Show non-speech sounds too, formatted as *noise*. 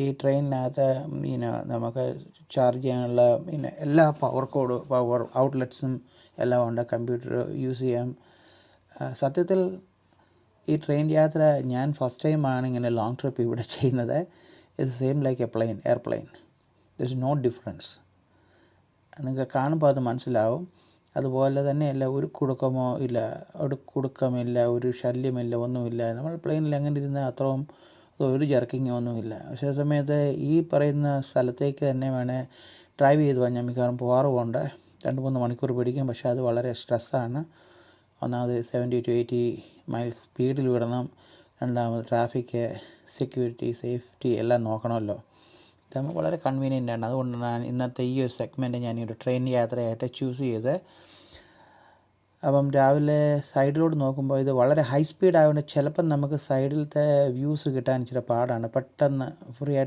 ഈ ട്രെയിനിനകത്ത് പിന്നെ നമുക്ക് ചാർജ് ചെയ്യാനുള്ള പിന്നെ എല്ലാ പവർ കോഡ് പവർ ഔട്ട്ലെറ്റ്സും എല്ലാം ഉണ്ട് കമ്പ്യൂട്ടർ യൂസ് ചെയ്യാം. സത്യത്തിൽ ഈ ട്രെയിൻ യാത്ര ഞാൻ ഫസ്റ്റ് ടൈമാണ് ഇങ്ങനെ ലോങ് ട്രിപ്പ് ഇവിടെ *laughs* ചെയ്യുന്നത്. It's same like a plane airplane there is no difference നിങ്ങൾക്ക് കാണുമ്പോൾ അത് മനസ്സിലാവും. അതുപോലെ തന്നെയല്ല ഒരു കുടുക്കമോ ഇല്ല ഒരു കുടുക്കമില്ല ഒരു ശല്യമില്ല ഒന്നുമില്ല. നമ്മൾ പ്ലെയിനിൽ എങ്ങനെ ഇരുന്ന് അത്രയും ഒരു ജർക്കിങ്ങോ ഒന്നുമില്ല. പക്ഷേ ആ സമയത്ത് ഈ പറയുന്ന സ്ഥലത്തേക്ക് തന്നെ വേണേൽ ഡ്രൈവ് ചെയ്ത് ഞാൻ മിക്കവാറും പോകാറുമുണ്ട് രണ്ട് മൂന്ന് മണിക്കൂർ പിടിക്കും. പക്ഷേ അത് വളരെ സ്ട്രെസ്സാണ് ഒന്നാമത് സെവന്റി ടു എയ്റ്റി മൈൽ സ്പീഡിൽ വിടണം. രണ്ടാമത് ട്രാഫിക്ക് സെക്യൂരിറ്റി സേഫ്റ്റി എല്ലാം നോക്കണമല്ലോ. ഇത് നമുക്ക് വളരെ കൺവീനിയന്റ് ആണ്. അതുകൊണ്ടാണ് ഇന്നത്തെ ഈ ഒരു സെഗ്മെന്റ് ഞാൻ ഒരു ട്രെയിൻ യാത്രയായിട്ട് ചൂസ് ചെയ്ത് അപ്പം രാവിലെ സൈഡിലോട്ട് നോക്കുമ്പോൾ ഇത് വളരെ ഹൈ സ്പീഡ് ആയതുകൊണ്ട് ചിലപ്പം നമുക്ക് സൈഡിലത്തെ വ്യൂസ് കിട്ടാൻ ഇച്ചിരി പാടാണ്. പെട്ടെന്ന് ഫ്രീ ആയിട്ട്